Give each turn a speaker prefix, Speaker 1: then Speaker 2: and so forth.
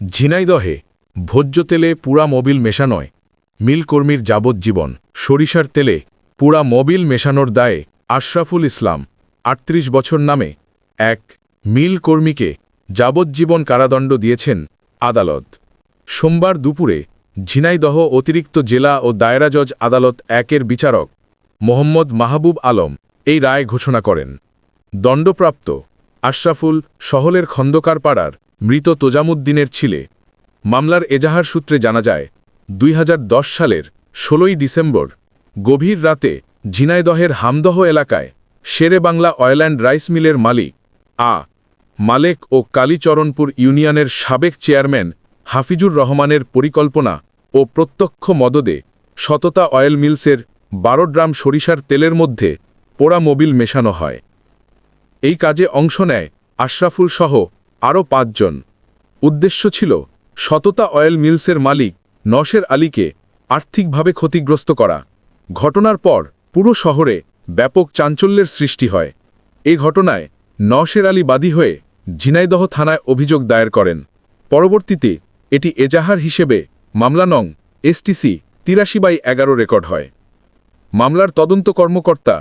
Speaker 1: ঝিনাইদহে ভোজ্য তেলে পুরা মোবিল মেশানোয় মিলকর্মীর যাবজ্জীবন সরিষার তেলে পুরা মোবিল মেশানোর দায়ে আশরাফুল ইসলাম, আটত্রিশ বছর নামে এক মিল কর্মীকে যাবজ্জীবন কারাদণ্ড দিয়েছেন আদালত। সোমবার দুপুরে ঝিনাইদহ অতিরিক্ত জেলা ও দায়রা জজ আদালত একের বিচারক মোহাম্মদ মাহবুব আলম এই রায় ঘোষণা করেন। দণ্ডপ্রাপ্ত আশরাফুল শহলের খন্দকার পাড়ার মৃত তোজামুদ্দিনের ছিলে। মামলার এজাহার সূত্রে জানা যায়, দুই হাজার দশ সালের ষোলোই ডিসেম্বর, গভীর রাতে ঝিনাইদহের হামদহ এলাকায় Shere Bangla oil and rice মিলের মালিক আ. মালেক ও কালীচরণপুর ইউনিয়নের সাবেক চেয়ারম্যান হাফিজুর রহমানের পরিকল্পনা ও প্রত্যক্ষ মদদে সততা অয়েল মিলসের বারো ড্রাম সরিষার তেলের মধ্যে পোড়া মোবিল মেশানো হয়। এই কাজে অংশ নেয় আশরাফুল সহ আরও পাঁচজন। উদ্দেশ্য ছিল সততা অয়েল মিলসের মালিক নশের আলীকে আর্থিকভাবে ক্ষতিগ্রস্ত করা। ঘটনার পর পুরো শহরে ব্যাপক চাঞ্চল্যের সৃষ্টি হয়। এ ঘটনায় নশের আলী বাদী হয়ে ঝিনাইদহ থানায় অভিযোগ দায়ের করেন। পরবর্তীতে এটি এজাহার হিসেবে মামলা নং এসটিসি তিরাশি বাই এগারো রেকর্ড হয়। মামলার তদন্ত কর্মকর্তা